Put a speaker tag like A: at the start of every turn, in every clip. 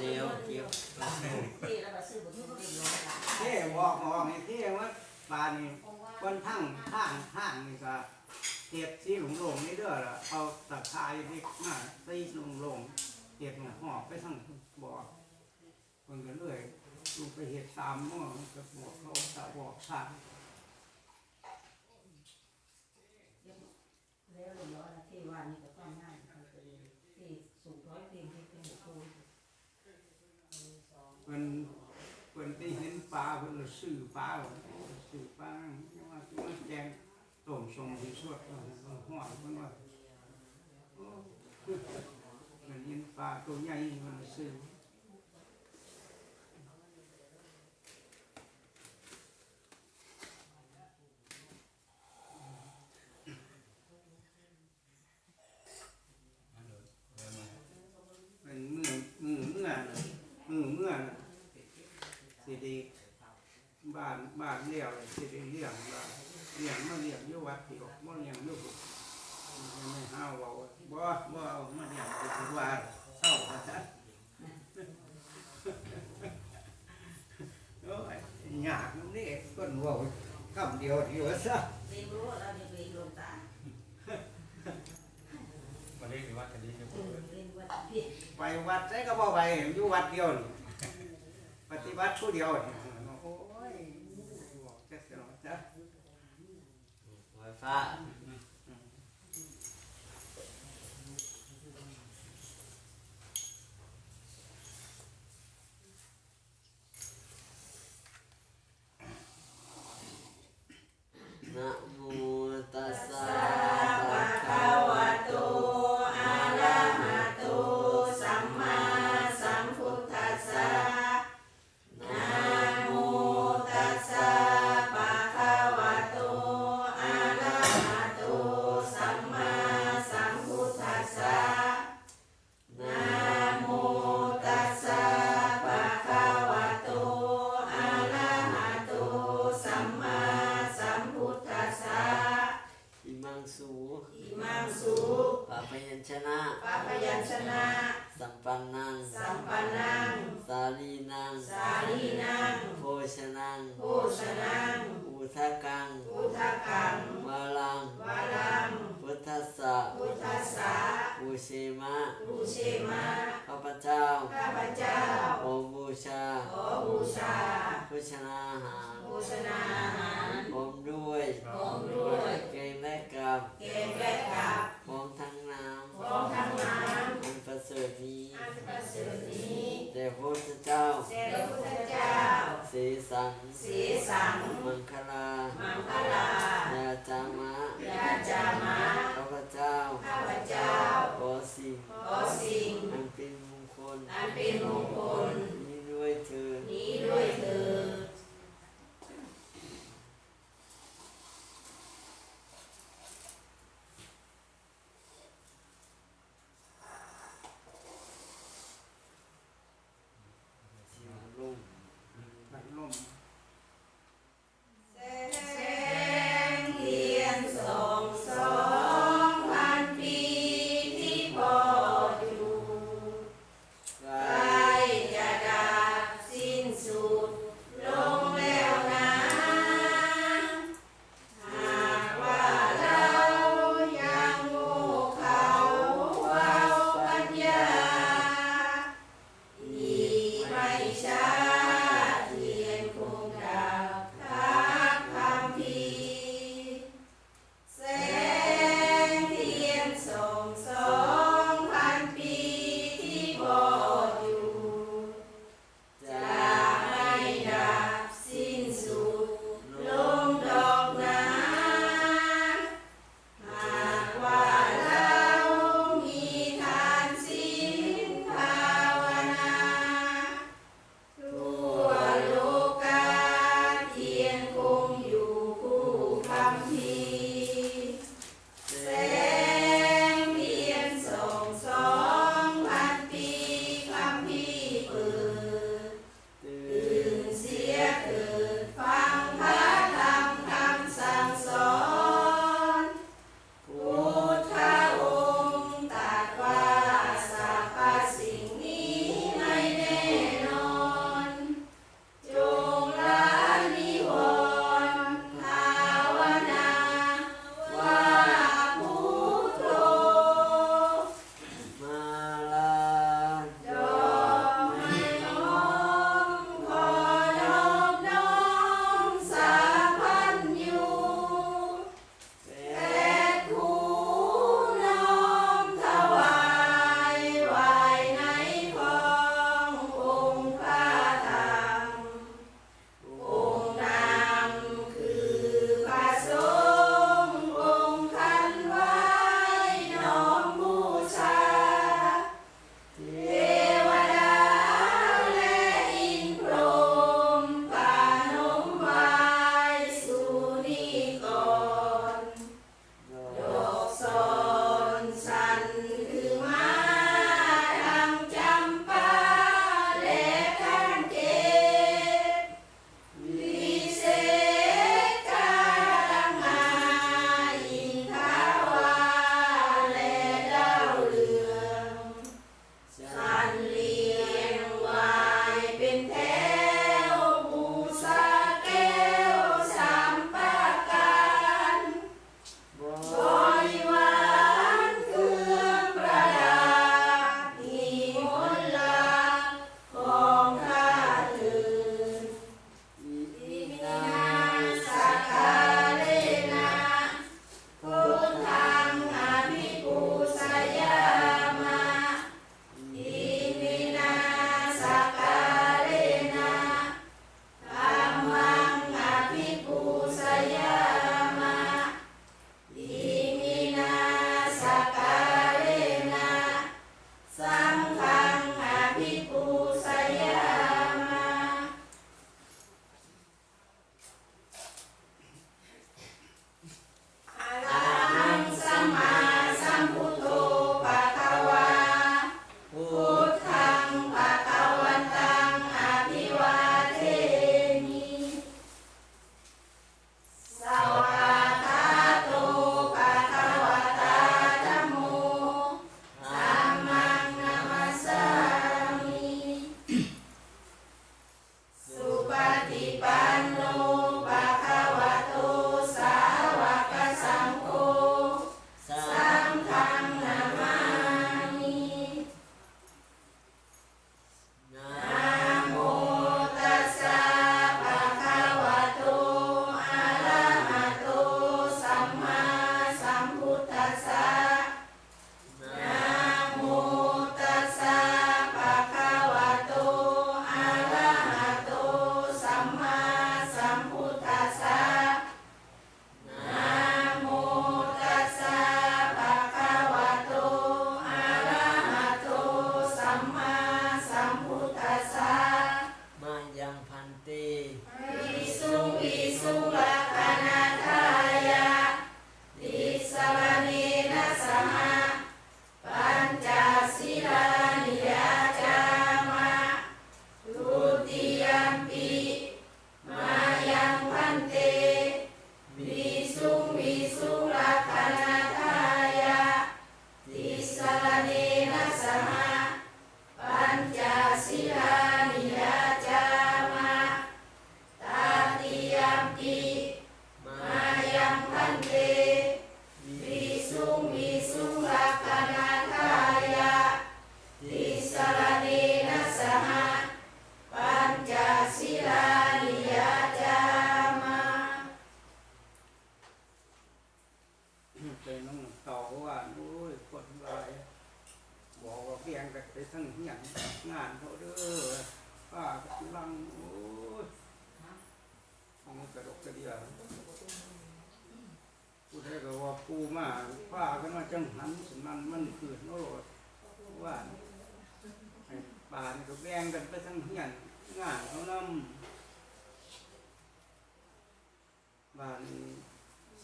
A: เร็วเกี่ยว
B: ที่แล้วก็ซื้อบุญที่เป็น
C: ท่บอกมองนี่เท่ว่าปานี่คนทั้งข้างข้างนี่ก็เก็บที่หลงหลงนี่เด้อละเอาตะไคร้เล็กมาตีหลงหลงเก็บหหอบไปทั้งบ่อคนก็เลยลูกไปเห็ดตามมั่งกับบอกเขาตะบอกสาง
B: แล้วเรียบร้อยแล้วที่ว่านี่ก็ต้องง่ายเขาจะที่สูงร้อยเพียงที่เป็นบุคคล
C: เพิ่นเพิ่นไปเห็นปลาเพิ่นเละซื้อปลาซื้อปลาเนี่ยว่าที่มันแจงต้มสมที่สุดเออห่อเพิ่นว่าโอ้เพิ่นเห็นปลาตัวใหญ่เพิ่นลยซื้อ เป็นมือมือเมื่อน่ะมือเมื่อน่ะสิไดีบ้านบ้านเลี้ยวเลยสิไดีเลี้ยงบ้านเลี้ยงมาเลี้ยงอยู่วัดที่ออกมาเลี้ยงอยู่บุไม่ห้าวเอาบ่บ่เอามาเลี้ยงไปถือว่าเศร้าซะโอ้ยยากนี่คนเว่าคำเดียวที่ว่าซะ
B: เรียนรู้แล้วเรียนเรียนลงตา
D: มาเรียกว่ากันดีจะ
B: เอ
D: พูด
B: อเรียนว่าผิด
C: ไปวัดใช้ก็บ่ไปอยู่วัดเดียวนี่ปฏิบัติผู้เดียวนี่โอ้ยบอกจักเสียหน่อยจ้ะ
A: ไฟฟ้าะปูเชมะ
B: ภูเชมา
A: ข้าพเจ้า
B: ข้าพเจ้า
A: ขอบูชา
B: ขอบูชา
A: โภชนาอาหาร
B: โภชนาอาหาร
A: พร้อมด้วย
B: พร้อมด้วย
A: เกงและกับ
B: เกณฑ์และกับ
A: พร้อมทั้งน้
B: พร้อมทั้งน้ำ
A: อันประเสริฐนี้ำ
B: อันประเสริฐนี้
A: แด่พระพุทธเจ้า
B: แด่พระพุทธเจ้า
A: สีสัน
B: สีสัง
A: มังคลา
B: มังคลายา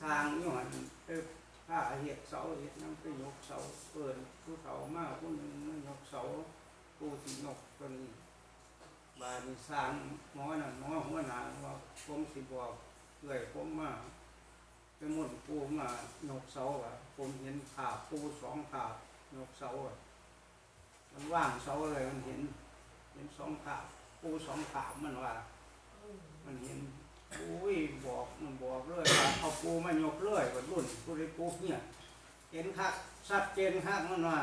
A: ส
C: ร้างอยู่หันไปผ้าเห็ดเสาเห็ดน้ำไปยกเสาเปิดผู้เฒ่ามากผู้หนึ่งมายกเสาปูสีนกตัวนี้บานนี้สร้างหมอนั่นหมอหัวหนาว่าผมสิบอกเอื่อยผมมาไปหมุนปูมายกเสาอะผมเห็นขาปูสองขายกเสาอะมันว่างเสาเลยมันเห็น เห็นสองขาปูสองขามันว่า มันเห็น อุ้ยบอกมันบอกเลยว่าเอาปูมายกเลยว่ารุ่นปูได้ปูเนี่ยเห็นคักชัดเจนคักมันว่า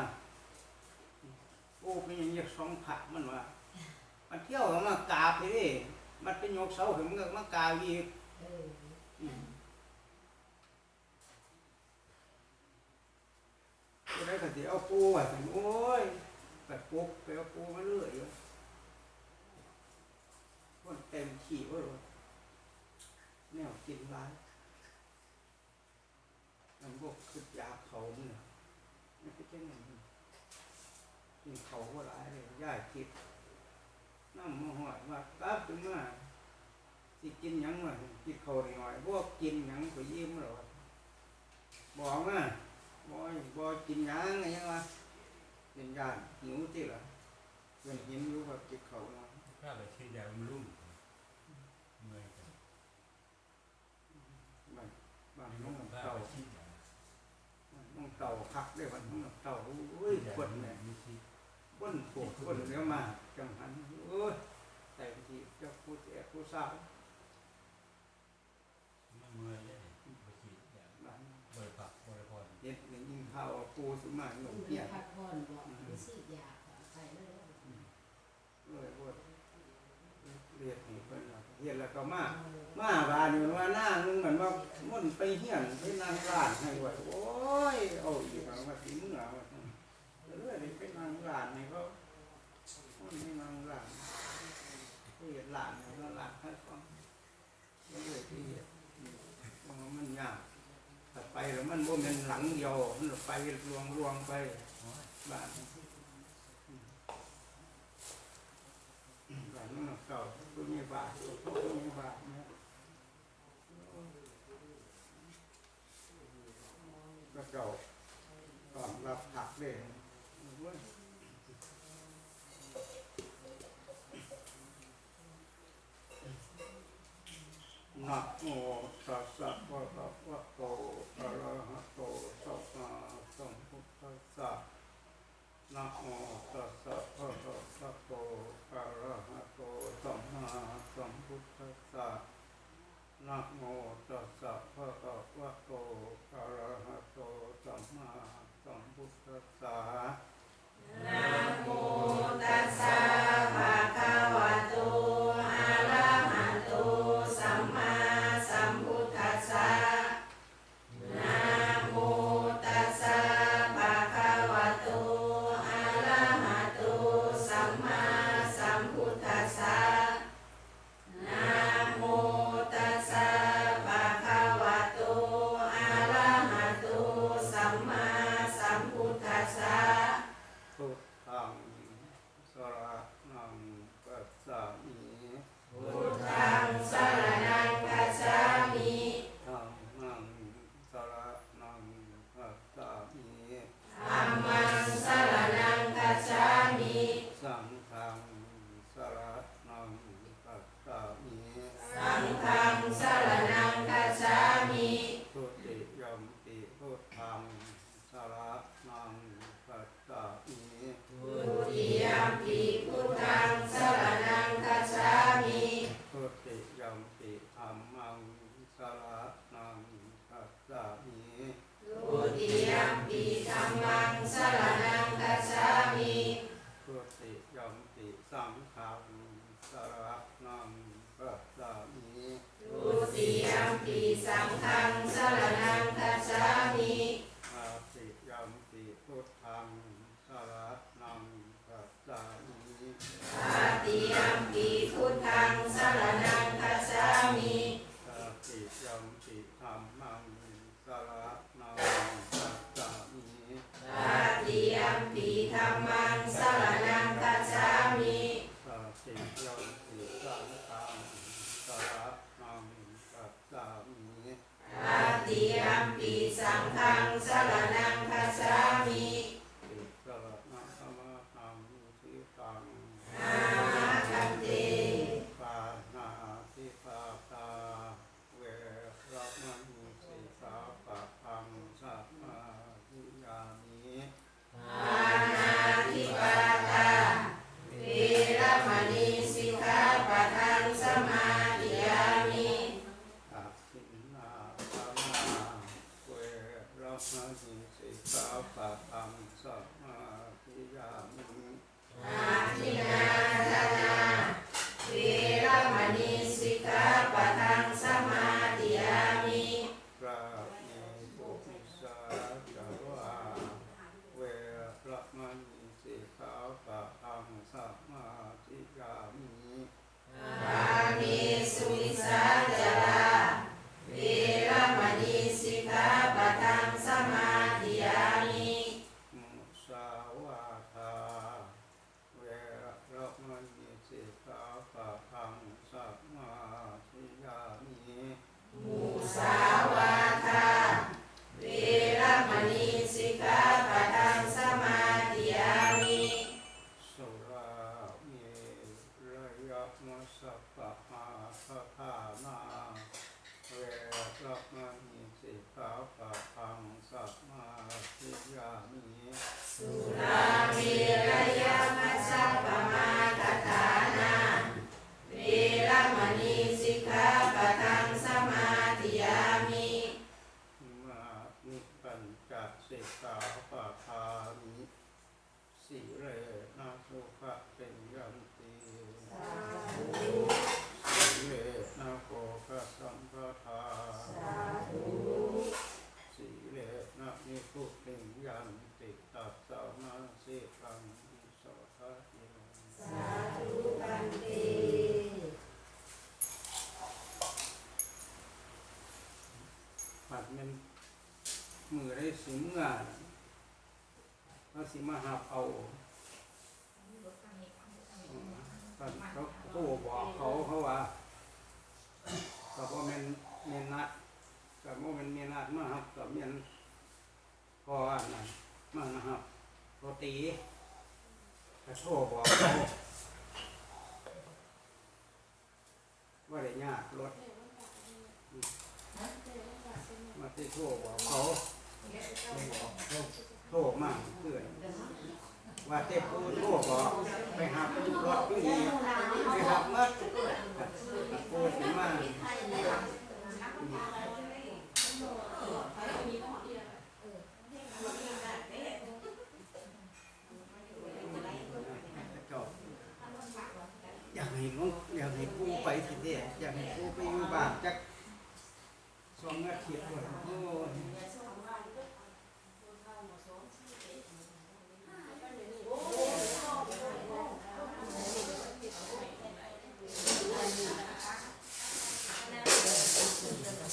C: ปูเป็นอย่างนี้สองขามันว่ามันเที่ยวก็มากาบไปดิมันเป็นยกเสาถึงมันก็มากาบอีกก็ได้ก็สิเอาปูไว้ถึงโอ้ยแบบปุ๊บไปเอาปูมาเรื่อยอยู่คนเต็มขี่ว่า แนวกินร้ายมันพวกคือยาเขาเนี่ยไม่ใช่แค่นั้นกินเขาก็ร้ายเลยย่าคิดน้ำมาหอดว่ากลับขึ้นมาสิกินยังมากินเขาหน่อยพวกกินยังก็ยิ้มหรอบอกมาบอยบอยกินยังไงยังวะเป็นยานหิวที่หละเป็นหินอยู่แบบกินเขาเนาะ
D: ถ้าไปที่ยามันรุ่มเมื่อยกัน
C: บางบาง
D: มี
C: น้
D: ลู
C: อง
D: ถ้า
C: เต่าน้องเต่าคักได้วันน้องเต่าอุ้ยคนเนี่ย
D: มีที่
C: คนปวดคนเนี้ยมาจังหันเอ้ยแต่บางทีเจะพูดแอบพูดสาว
D: มันเมื่อยเลยไปที่ยา
C: บ้าน
D: บริปักบริพร
C: เฮ็ดอย่างยิ่งข้าวปูสมาหนุ่ม
B: เรี
C: เพี้
B: ยพักผ่อนบอกไปซื้อยาไปเลย
C: เลยว่าเรียกนี่เพิ่อนว่าเฮ็ดแล้วก็มาก มาบานอยู่ว่าหน้านึงเหมือนว่ามันไปเฮียนไปนั่งร้านให้ไว้โอ้ยเอาอีกแล้วว่าสิมึงเอาว่าซั่นเรื่อยไปนั่งร้านให้เขามันไม่นั่งร้านเฮ็ดร้านให้เขาร้านให้ฟังเรื่อยๆที่เฮ็ดเพราะว่ามันยากถ้าไปแล้วมันบ่แม่นหลังเดียวมันไปลวงลวงไปบ้านบ้านมันเก่าตัวนี้บาทตัวนี้บาทนะ ก็เจ้าตอนรับผักเด่น
B: นะโมตัสสะภะคะวะโตอะระหะโตสัมมาสัมพุทธัสสะนะโมตัสสะภะคะวะโตอะระหะโตสัมมาสัมพุทธัสสะนะโมตัสสะภะคะวะโตอะระ สัมพุทธัสสะ
C: มปิสังฆังสร
B: ณังคัจฉามิ
C: อาติยัมปิพุทธังสรนัง สิ
B: เมื่
C: อเขาสิมาหับเอาตอนเขาบอกเขาเขาว่าก็บ่แม่นแม่นนัดก็บ่แม่นแม่นนัดมาครับก็แม่นพออันนั้นมานะครับโรตีก็โทรบอกเขาว่าได้ยากรถมาที่โทรบอกเขา โทรมากเพื่อนว่าเต็ปูโทรบอกไปหารถอยู่นี่ไปหับมัดปูถึงมาจบอยากให้น้อยากให้กูไปสิเด้อยากให้กูไปอยู่บ้านจักสองอาทิตย์ก่อนโอ้ ย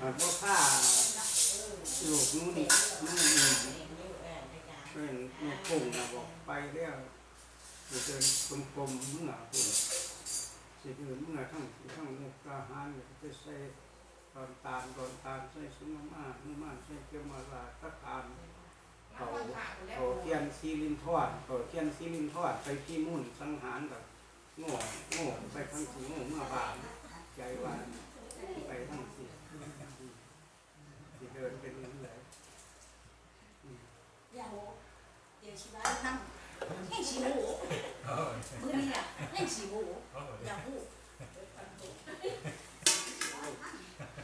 C: หากว่าข้าลูกนู้นนี่นู่นนี่เป็นแม่ปุ่งนะบอกไปแล้วจะเดินกลมๆเมื่อคุณสิเดินเมื่อทั้งทั้งมุกทหารจะใส่ตอนตาลตอนตาลใส่สุนมานุมาใส่เกมาลาตะตาล เขาเขาเทียนซีลินทอดเขาเทียนซีลินทอดไปที่มุ่นสังหารกับโง่โง่ไปทั้งสีโง่เมื่อบานใจว่าไปทั้งสี่ที่เดินเป็นยังไง
E: อย่าโหเดี๋ยวชิบะนั่งให้ชิโหมือนี่อะให้ชิโหอย่าหู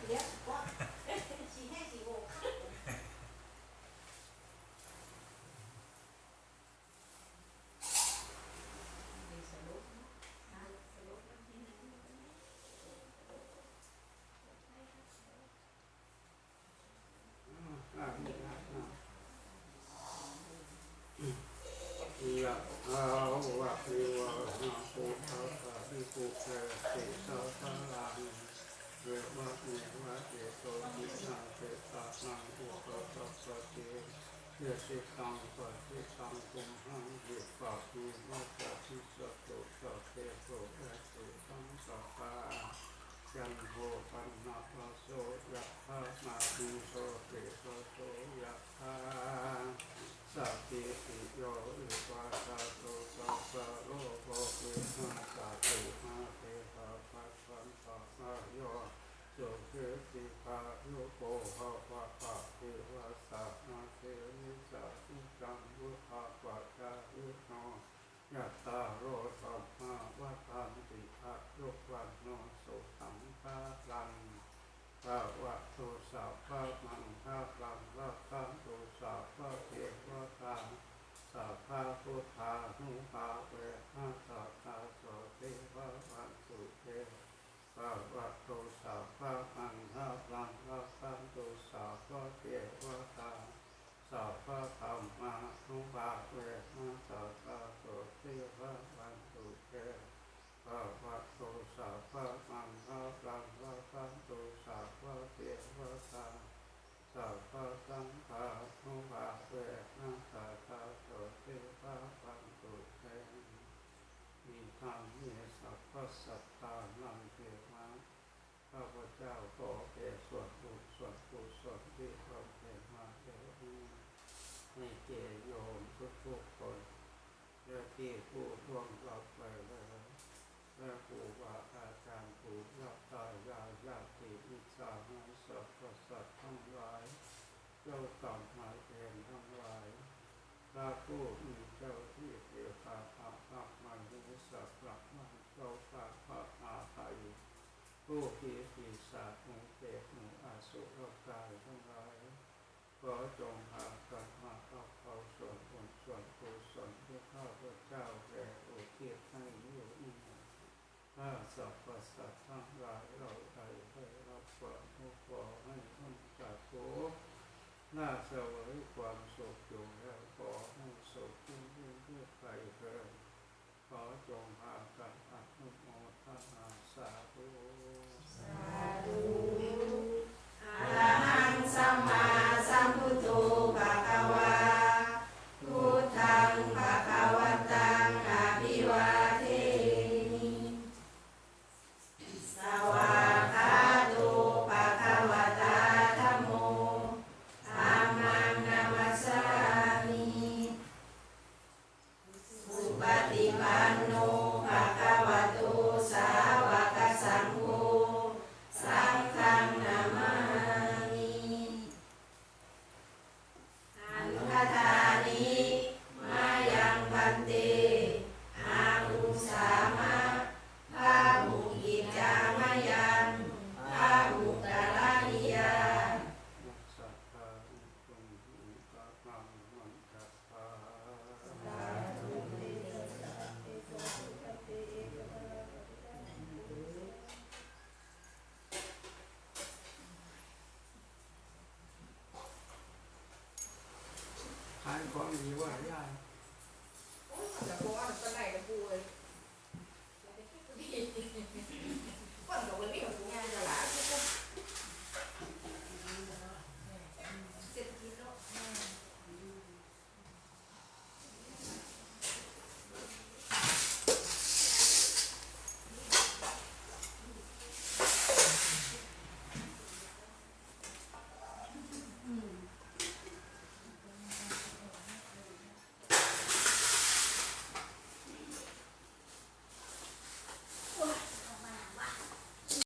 E: เดี๋ยวว่าชีให้ชิโห
C: อ่านี่นะอ่าอยะอาวะริวะหาภูทะภะริภูเตติสาภาลังเววะเมวะเอโตทินาเตตานังอุปตัสสะเตเยสิตังปะทิตังคุมหังเวปะตุมัจจทิสัตโตสัพเพโตเอติสังสัพพะจันโทปันนาปะโสยะธามาตุโสเตโสโสยะธา สัพพิติโยอุปาทาโตสัพพะโลกโภวิหัสสะตุมาเตภะปัสสันตะมาโยโสเกติภาโยโกภะวะปะเทวะสัพมาเทวิสัพพิจังวุฒาปัจจายุโน ยัตตาโรสัมมาวัฏันติภะยกวันโนสุขังภาลังภาวะโตสัพพะมังภาลังรักขันโตสัพพะเทวตาสัพพะพุทธานุภาเวนะสัพพะโสเทวะวันสุเทภาวะโตสัพพะมังภาลังรักขันโตส เทวตาสัพพะธรรมานุภาเวนะสัพพะโสติภะวันตุเตภะวะโตสัพพะมังคะลังวะคันตุสัพพะเทวตา สัพพสังฆานุภาเวนะสัพพะโสติภะวันตุเตมีธรรมมีสัพพสัตตานังเทมาข้าพเจ้าขอแก่ส่วนบุญส่วนกุศลที่เราเกิดมาเกิดนี้ให้แก่โยมทุกทุกๆคนและที่ผู้ร่วงรับไปแล้วและผู้ว่าอาจารย์ผู้รับตายายญาติอิสาหายสัพพสัตทั้งหลาย จ้ากรรมหายเองทั้งหลายพระผู้มีเจ้าที่เกี่ยวกับพระพักมันวิสัพระมันเจ้าพระพระอาภัยผู้ที่ปีศาจหมู่เปรตหมู่อาสุรกายทั้งหลายขอจงหากันมาเอาเอาส่วนบุญส่วนกุศลที่ข้าพเจ้าแก่อุทิศให้อยู่นี้ถ้าสรรพสัตว์ทั้งหลายเราได้ได้รับความทุกข์ขอให้พ้นจากทุกข์ น่าเสวยความสุขอยู่แล้วขอให้สุขยิ่งยิ่งขึ้นไปเถิดขอจงหากันอนุโมทนาสาธุ
B: ขาย
C: ของดีว่าย่า
E: แต่เพราะว่ามันเป็นไหนกับปูเลย